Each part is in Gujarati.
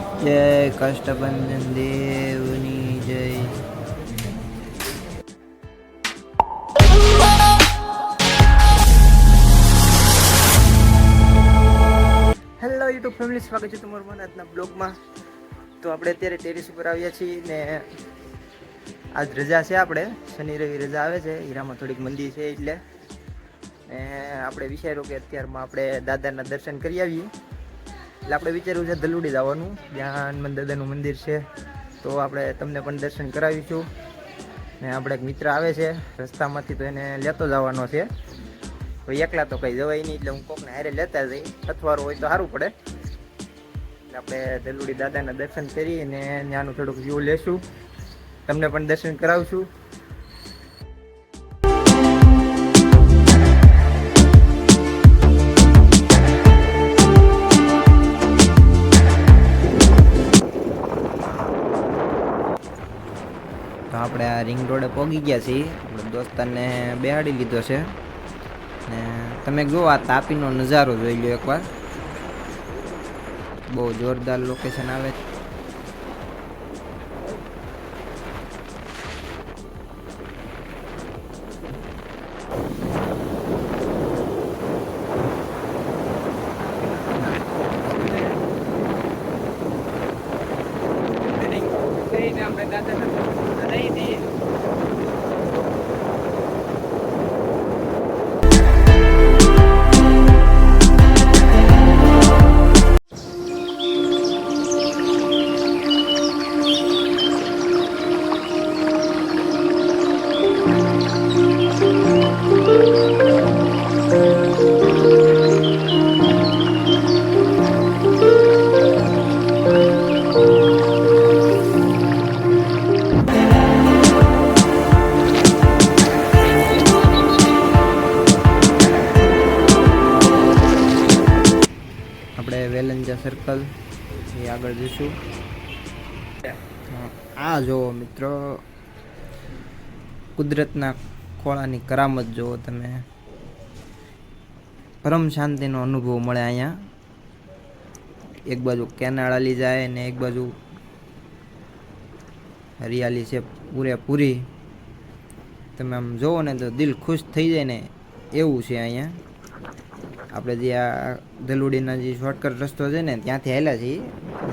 જય કષ્ટભંજન દેવની જય. હેલો યુટ્યુબ ફેમિલી સ્વાગત છે તમારું મને આજના બ્લોગમાં. તો આપણે અત્યારે ટેરેસ ઉપર આવ્યા છીએ ને આજ રજા છે આપણે. શનિ, રવિ રજા આવે છે. હીરામાં થોડીક મંદી છે એટલે. ને આપણે વિચાર્યું કે અત્યારમાં આપણે દાદાના દર્શન કરી આવીએ. એટલે આપણે વિચાર્યું છે દલુડી જવાનું. ત્યાં હનુમાન દાદાનું મંદિર છે. તો આપણે તમને પણ દર્શન કરાવીશું. ને આપણે એક મિત્ર આવે છે, રસ્તામાંથી તો એને લેતો જવાનો છે. તો એકલા તો કંઈ જવાય નહીં, એટલે હું કોકને હારે લેતા જઈ. અથવા હોય તો સારું પડે. એટલે આપણે દલુડી દાદાના દર્શન કરી અને ત્યાંનું થોડુંક વ્યૂ લેશું. તમને પણ દર્શન કરાવશું. આપણે આ રિંગ રોડે પહોંચી ગયા છીએ. આપણે દોસ્તારને બેહાડી લીધો છે. ને તમે જુઓ આ તાપીનો નજારો જોઈ લો એકવાર. બહુ જોરદાર લોકેશન આવે. છે વેલંજા સર્કલ પછી આગળ જઈશું. આ જુઓ મિત્રો. કુદરતના ખોળાની કરામત જુઓ તમે. પરમ શાંતિનો અનુભવ મળે અહીંયા. એક બાજુ કેનાળાલી જાય ને એક બાજુ હરિયાળી છે પૂરેપૂરી. તમે આમ જુઓ ને તો દિલ ખુશ થઈ જાય ને એવું છે અહીંયા. આપણે જે આ ધલુડીના જે શોર્ટકટ રસ્તો છે ને, ત્યાંથી આવેલા છીએ.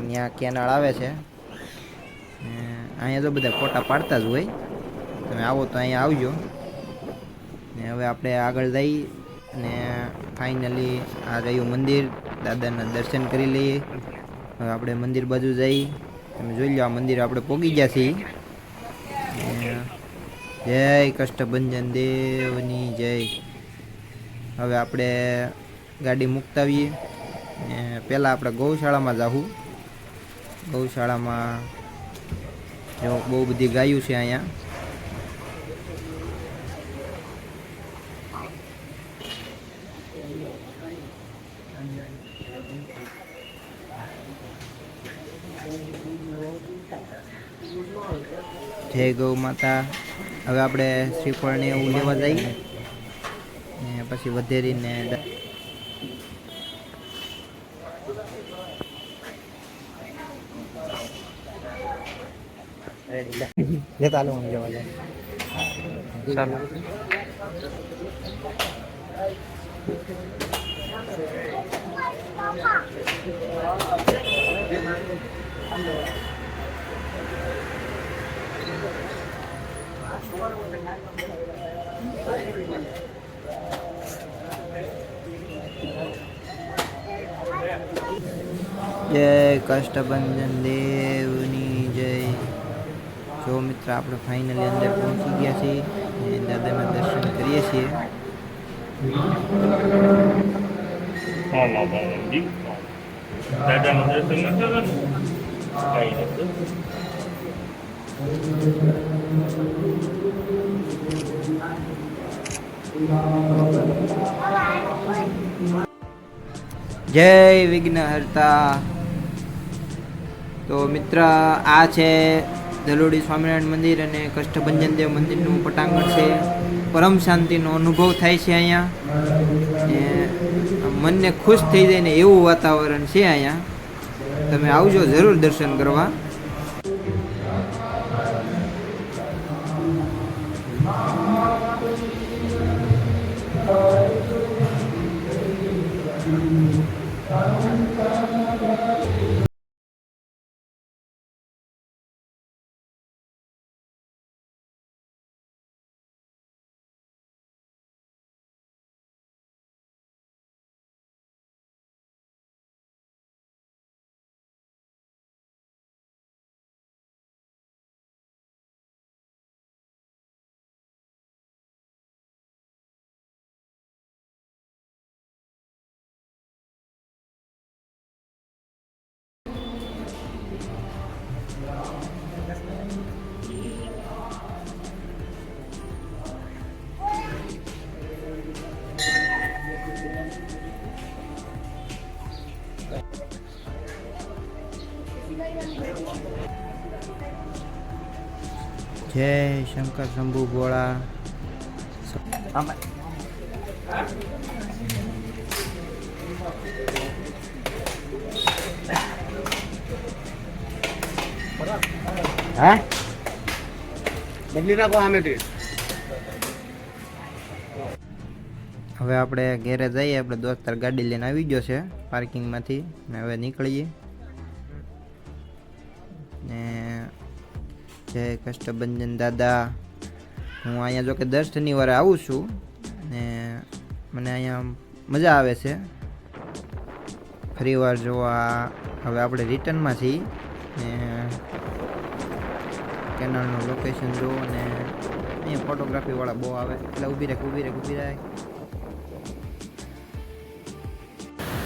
ત્યાં કેનાળ આવે છે. અહીંયા તો બધા ફોટા પાડતા જ હોય. તમે આવો તો અહીંયા આવજો. ને હવે આપણે આગળ જઈ ને ફાઇનલી આ રહ્યું મંદિર. દાદાના દર્શન કરી લઈએ. હવે આપણે મંદિર બાજુ જઈ. તમે જોઈ લો આ મંદિર આપણે પોગી ગયા છીએ. જય કષ્ટભંજન દેવની જય. હવે આપણે ગાડી મૂકતા આવીએ ને પહેલાં આપણે ગૌશાળામાં જાવું ગૌશાળામાં જો બહુ બધી ગાયું છે અહીંયા. જય ગૌ માતા. હવે આપણે શ્રીફળને એવું લેવા જઈએ. ને પછી વધેરીને લેતા લો હું લેવા જાઉં. ચાલો જય કષ્ટભંજન દેવની જય જો મિત્ર આપણે ફાઇનલી અંદર પહોંચી ગયા છીએ અને દાદાના દર્શન કરીએ છીએ. દર્શન જય વિઘ્નહર્તા. તો મિત્ર આ છે દલોડી સ્વામિનારાયણ મંદિર અને કષ્ટભંજન દેવ મંદિરનું પટાંગણ છે. પરમ શાંતિનો અનુભવ થાય છે અહીંયા. મનને ખુશ થઈ જાય ને એવું વાતાવરણ છે અહીંયા. તમે આવજો જરૂર દર્શન કરવા. જય શંકર શંભુ ગોળા. હા? બદલી નાખો સામેથી. હવે આપણે ઘેરે જઈએ આપણે દોસ્તાર ગાડી લઈને આવી ગયો છે પાર્કિંગમાંથી. ને હવે નીકળીએ. ને જય કષ્ટભંજન દાદા. હું અહીંયા જો કે દર શનિવારે આવું છું ને મને અહીંયા મજા આવે છે. ફરીવાર જોવા હવે આપણે રિટર્નમાં છીએ ને કેનાલનું લોકેશન જુઓ અને અહીંયા ફોટોગ્રાફીવાળા બહુ આવે. એટલે ઊભી રાખ ઊભી રાખ ઊભી રાખ.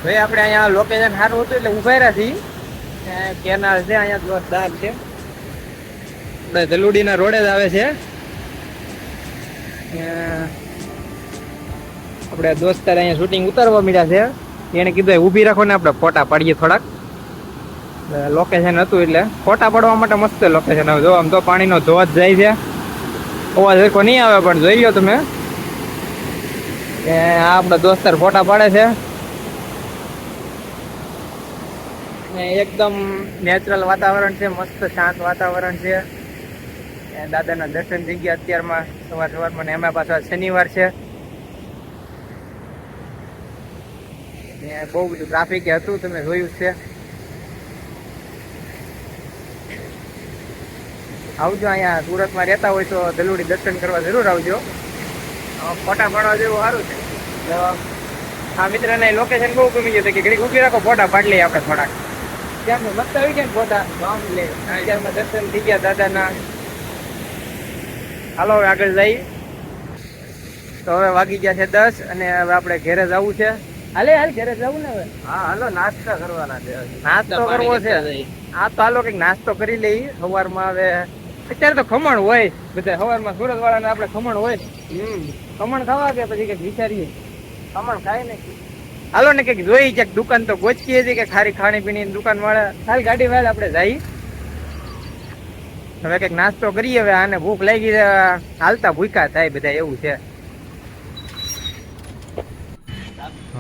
ભાઈ, આપણે અહીંયા લોકેશન સારું હતું એટલે ઊભા રહ્યા છીએ. કેનાલ છે, અહીંયા જોરદાર છે. આપણે દલુડીના રોડે જ આવે છે. આપણે દોસ્તાર અહીંયા શૂટિંગ ઉતારવા મળ્યા છે. એને કીધું, "એ ઊભી રાખો ને આપણે ફોટા પાડીએ થોડાક. લોકેશન હતું એટલે ફોટા પાડવા માટે મસ્ત લોકેશન હવે જો આમ તો પાણીનો ધોધ જાય છે. અવાજ સરખો નહીં આવે, પણ જોઈ લો તમે. કે આ આપણા દોસ્તાર ફોટા પાડે છે. ને એકદમ નેચરલ વાતાવરણ છે, મસ્ત શાંત વાતાવરણ છે. દાદાના દર્શન થઈ ગયા અત્યારમાં સવાર સવારમાં ને એમાં પાછા શનિવાર છે. બહુ બધું ટ્રાફિક હતું, તમે જોયું છે. આવજો અહીંયા સુરતમાં રહેતા હોય તો દલુડી દર્શન કરવા જરૂર આવજો. ફોટા પાડવા જેવું સારું છે. આ મિત્રને લોકેશન બહુ ગમી ગયું કે ઘડીક ઊભી રાખો, ફોટા પાડી લઈએ આપણે થોડાક. ત્યાં મસ્ત આવી ગયા ફોટા. ગામ લે. ત્યારમાં દર્શન થઈ ગયા દાદાના. હાલો હવે આગળ જઈ તો હવે વાગી ગયા છે દસ અને હવે આપણે ઘરે જવું છે. હાલે હાલ ઘરે જવું ને હવે. હા હાલો નાસ્તા કરવાના છે. નાસ્તો કરવો છે. આ તો હાલો કંઈક નાસ્તો કરી લઈ સવારમાં હવે અત્યારે તો ખમણ હોય. બધા સવારમાં સુરત વાળાને આપણે ખમણ હોય. ખમણ ખાવા કે પછી કંઈક વિચારીએ? ખમણ ખાય ને. હાલો ને કંઈક જોઈ છે દુકાન તો ગોચકીએ છીએ કે ખારી ખાણી પીણી દુકાન વાળા હાલ ગાડી વાળા આપણે જઈ હવે કંઈક નાસ્તો કરીએ હવે આને ભૂખ લાગી હાલતા ભૂખા થાય બધા એવું છે.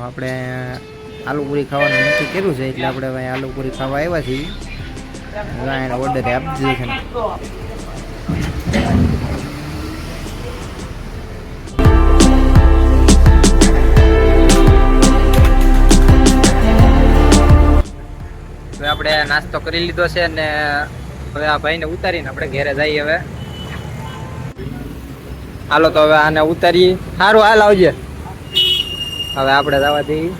આપણે આલુ પૂરી ખાવાનું નક્કી કર્યું છે એટલે આપણે ભાઈ આલુ પૂરી ખાવા આવ્યા છીએ. એને ઓર્ડર આપી દીધો છે. હવે આપણે નાસ્તો કરી લીધો છે ને હવે આ ભાઈને ઉતારીને આપણે ઘરે જઈએ હવે. હાલો તો હવે આને ઉતારી સારું હાલ આવજે. હવે આપણે જવા દઈએ.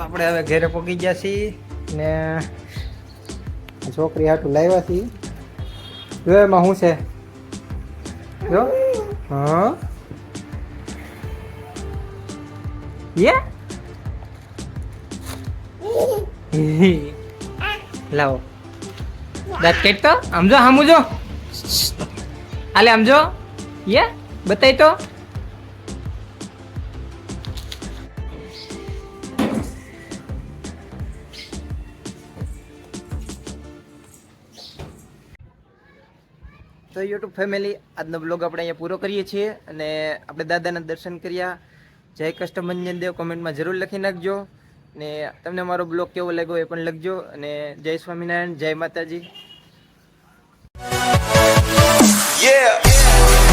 આપણે હવે ઘરે પહોંચી ગયા છીએ ને છોકરી હાટું લાવ્યા છીએ. જો એમાં શું છે? જો. હા. યે? લાવો. દાંત તો સમજો સમજો હાલે સમજો યે, બતાય તો. તો યુટ્યુબ ફેમિલી આજનો બ્લોગ આપણે અહીંયા પૂરો કરીએ છીએ અને આપણે દાદાના દર્શન કર્યા. જય કષ્ટભંજન દેવ કોમેન્ટમાં જરૂર લખી નાખજો. ને તમને મારો બ્લોગ કેવો લાગ્યો એ પણ લખજો અને જય સ્વામિનારાયણ, જય માતાજી Yeah.